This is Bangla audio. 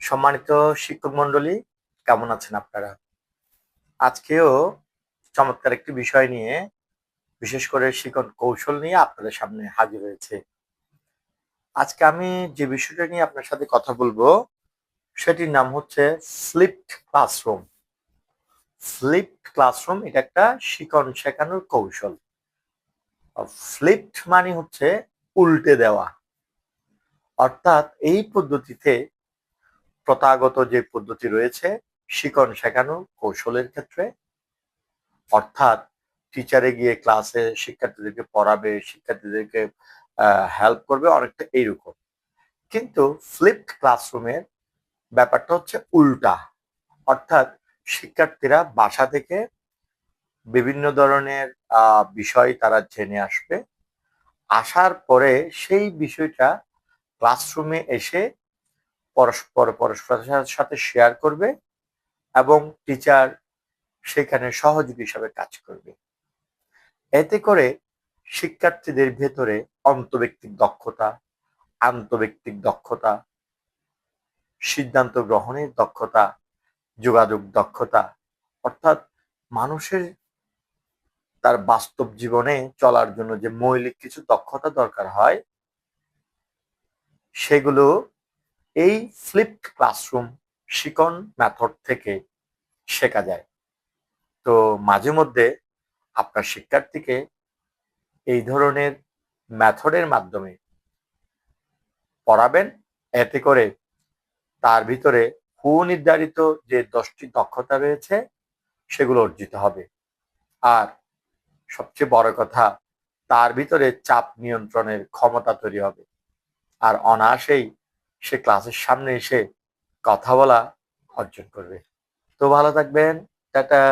সম্মানিত শিক্ষক মন্ডলী কেমন আছেন আপনারা? আজকেও চমৎকার একটি বিষয় নিয়ে বিশেষ করে শিক্ষণ কৌশল নিয়ে আপনাদের সামনে হাজির হয়েছে। আজকে আমি যে বিষয়টা নিয়ে আপনার সাথে কথা বলব, সেটির নাম হচ্ছে ফ্লিপড ক্লাসরুম ফ্লিপড ক্লাসরুম এটা একটা শিখন শেখানোর কৌশল। ফ্লিপড মানে হচ্ছে উল্টে দেওয়া। অর্থাৎ এই পদ্ধতিতে প্রথাগত যে পদ্ধতি রয়েছে, শিকন শেখানো কৌশলের ক্ষেত্রে, অর্থাৎ টিচারে গিয়ে ক্লাসে শিক্ষার্থীদেরকে পড়াবে, শিক্ষার্থীদেরকে হেল্প করবে, অনেকটা এইরকম। কিন্তু ফ্লিপড ক্লাসরুমের ব্যাপারটা হচ্ছে উল্টা। অর্থাৎ শিক্ষার্থীরা বাসা থেকে বিভিন্ন ধরনের বিষয় তারা জেনে আসবে। আসার পরে সেই বিষয়টা ক্লাসরুমে এসে পরস্পর পরস্পরের সাথে শেয়ার করবে এবং টিচার সেখানে সহযোগী হিসাবে কাজ করবে। এতে করে শিক্ষার্থীদের ভেতরে অন্তব্যক্তিক দক্ষতা আন্তব্যক্তিক দক্ষতা, সিদ্ধান্ত গ্রহণের দক্ষতা, যোগাযোগ দক্ষতা, অর্থাৎ মানুষের তার বাস্তব জীবনে চলার জন্য যে মৌলিক কিছু দক্ষতা দরকার হয় সেগুলো এই ফ্লিপড ক্লাসরুম শিকন মেথড থেকে শেখা যায়। তো মাঝে মধ্যে আপনার শিক্ষার্থীকে এই ধরনের মেথডের মাধ্যমে পড়াবেন। এতে করে তার ভিতরে সুনির্ধারিত যে দশটি দক্ষতা রয়েছে, সেগুলো অর্জিত হবে। আর সবচেয়ে বড় কথা, তার ভিতরে চাপ নিয়ন্ত্রণের ক্ষমতা তৈরি হবে। আর অনায়াসেই সে ক্লাসের সামনে এসে কথা বলা অর্জন করবে। তো ভালো থাকবেন। টাটা।